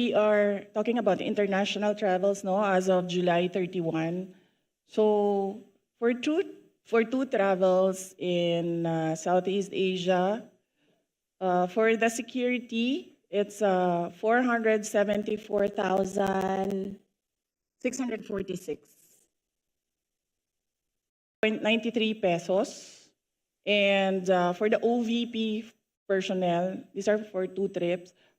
we are talking about international travels no, as of July 31. So for two, for two travels in uh, Southeast Asia, uh, for the security, it's uh, 474,646.93 pesos. And uh, for the OVP personnel, these are for two trips,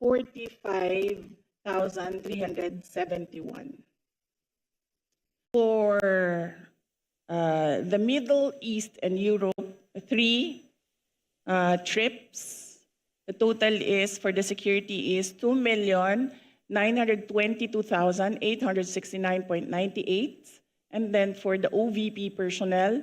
45,371. For uh, the Middle East and Europe, three uh, trips. The total is for the security is 2,922,869.98. And then for the OVP personnel,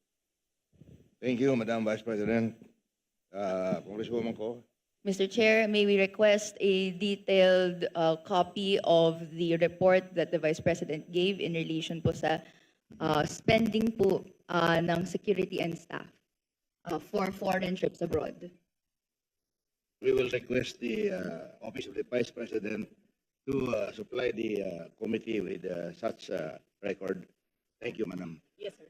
Thank you, Madam Vice President. Uh, Congresswoman Ko. Mr. Chair, may we request a detailed uh, copy of the report that the Vice President gave in relation po sa uh, spending po uh, ng security and staff uh, for foreign trips abroad. We will request the uh, Office of the Vice President to uh, supply the uh, committee with uh, such a uh, record. Thank you, Madam. Yes, sir.